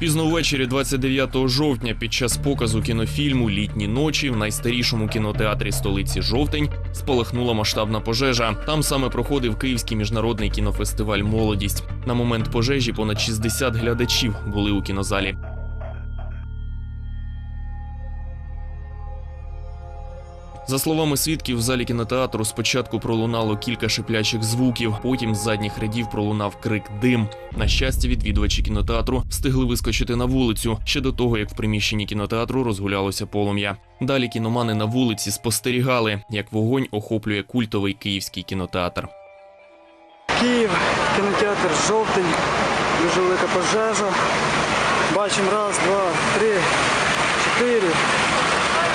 Пізно ввечері 29 жовтня під час показу кінофільму Літні ночі в найстарішому кінотеатрі столиці Жовтень спалахнула масштабна пожежа. Там саме проходив Київський міжнародний кінофестиваль Молодість. На момент пожежі понад 60 глядачів були у кінозалі. За словами свідків, в залі кінотеатру спочатку пролунало кілька шиплячих звуків, потім з задніх рядів пролунав крик дим. На щастя, відвідувачі кінотеатру встигли вискочити на вулицю ще до того, як в приміщенні кінотеатру розгулялося полум'я. Далі кіномани на вулиці спостерігали, як вогонь охоплює культовий київський кінотеатр. Київ, кінотеатр жовтень, дуже велика пожежа. Бачимо раз, два, три, чотири.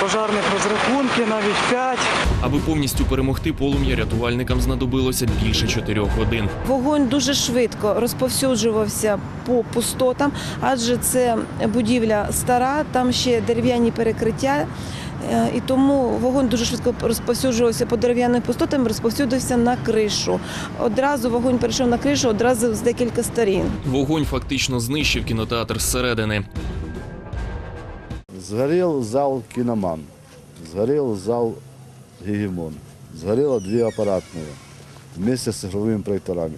Пожарних розрахунки, навіть п'ять. Аби повністю перемогти полум'я, рятувальникам знадобилося більше чотирьох годин. Вогонь дуже швидко розповсюджувався по пустотам, адже це будівля стара, там ще дерев'яні перекриття. е, І тому вогонь дуже швидко розповсюджувався по дерев'яним пустотам, розповсюдився на кришу. Одразу вогонь перейшов на кришу, одразу з декілька сторін. Вогонь фактично знищив кінотеатр зсередини. Сгорел зал «Киноман», сгорел зал «Гегемон», сгорело две аппаратные вместе с игровыми проекторами.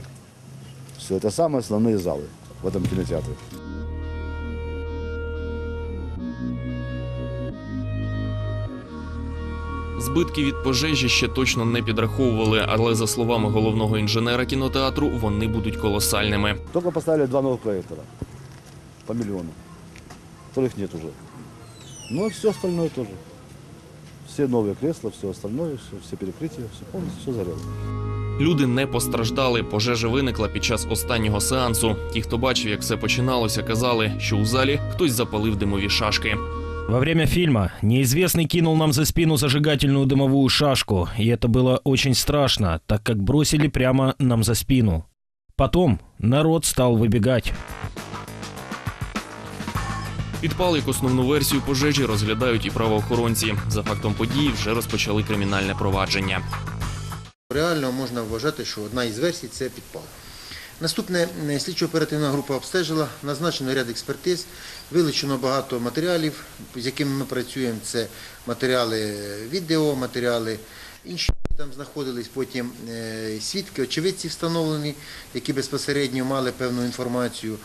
Все, это самые основные залы в этом кинотеатре. Збитки від пожежі ще точно не підраховували, але за словами головного інженера кінотеатру, вони будуть колосальними. Только поставили два новых проектора по миллиону, которых нет уже. Ну и все остальное тоже. Все новые кресла, все остальное, все, все перекрытия, все полностью все сгорело. Люди не постраждали. Пожежа виникла під час останнього сеансу. Ті, хто бачив, як все починалося, казали, що у залі хтось запалив димові шашки. Во время фильма неизвестный кинул нам за спину зажигательную дымовую шашку, и это было очень страшно, так как бросили прямо нам за спину. Потом народ стал выбегать. Підпал як основну версію пожежі розглядають і правоохоронці. За фактом події вже розпочали кримінальне провадження. Реально можна вважати, що одна із версій це підпал. Наступне е, слідчо-оперативна група обстежила, назначено ряд експертиз, вилучено багато матеріалів, з якими ми працюємо. Це матеріали відео, матеріали інші там знаходились, потім е, свідки, очевидці встановлені, які безпосередньо мали певну інформацію.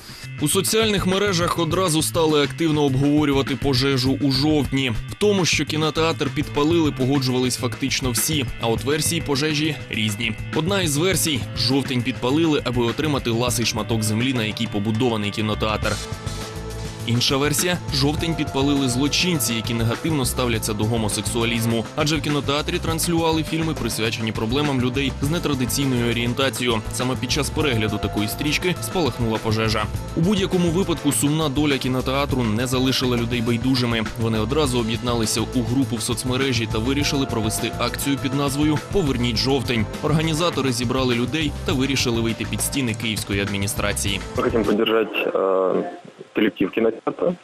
У соціальних мережах одразу стали активно обговорювати пожежу у жовтні. В тому, що кінотеатр підпалили, погоджувались фактично всі. А от версії пожежі різні. Одна із версій жовтень підпалили, аби отримати ласий шматок землі, на якій побудований кінотеатр. Інша версія жовтень підпалили злочинці, які негативно ставляться до гомосексуалізму, адже в кінотеатрі транслювали фільми, присвячені проблемам людей з нетрадиційною орієнтацією. Саме під час перегляду такої стрічки спалахнула пожежа. У будь-якому випадку сумна доля кінотеатру не залишила людей байдужими. Вони одразу об'єдналися у групу в соцмережі та вирішили провести акцію під назвою Поверніть жовтень. Організатори зібрали людей та вирішили вийти під стіни київської адміністрації. Мы хотим поддержать э, коллектив кинотеатра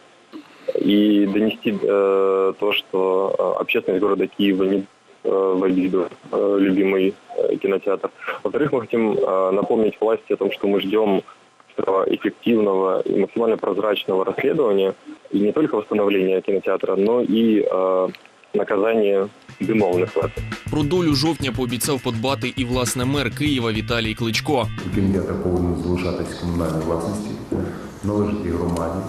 и донести э, то, что э, общественность города Киева не э, в обиду э, любимый э, кинотеатр. Во-вторых, мы хотим э, напомнить власти о том, что мы ждем быстрого, эффективного и максимально прозрачного расследования и не только восстановления кинотеатра, но и э, наказания виновных в этом. Про долю жовтня пообіцяв подбати і власне мер Києва Віталій Кличко. Кінотеатр повинен залишатись комунальною власності, належати громаді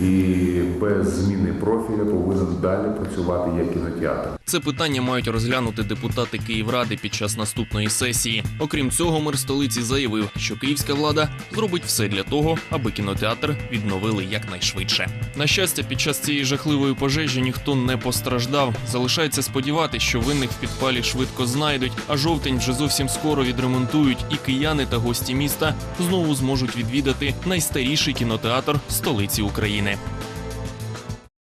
і без зміни профіля повинен далі працювати як кінотеатр. Це питання мають розглянути депутати Київради під час наступної сесії. Окрім цього, мер столиці заявив, що київська влада зробить все для того, аби кінотеатр відновили якнайшвидше. На щастя, під час цієї жахливої пожежі ніхто не постраждав. Залишається сподіватися, що винних в підпалі швидко знайдуть, а жовтень вже зовсім скоро відремонтують, і кияни та гості міста знову зможуть відвідати найстаріший кінотеатр столиці України. name.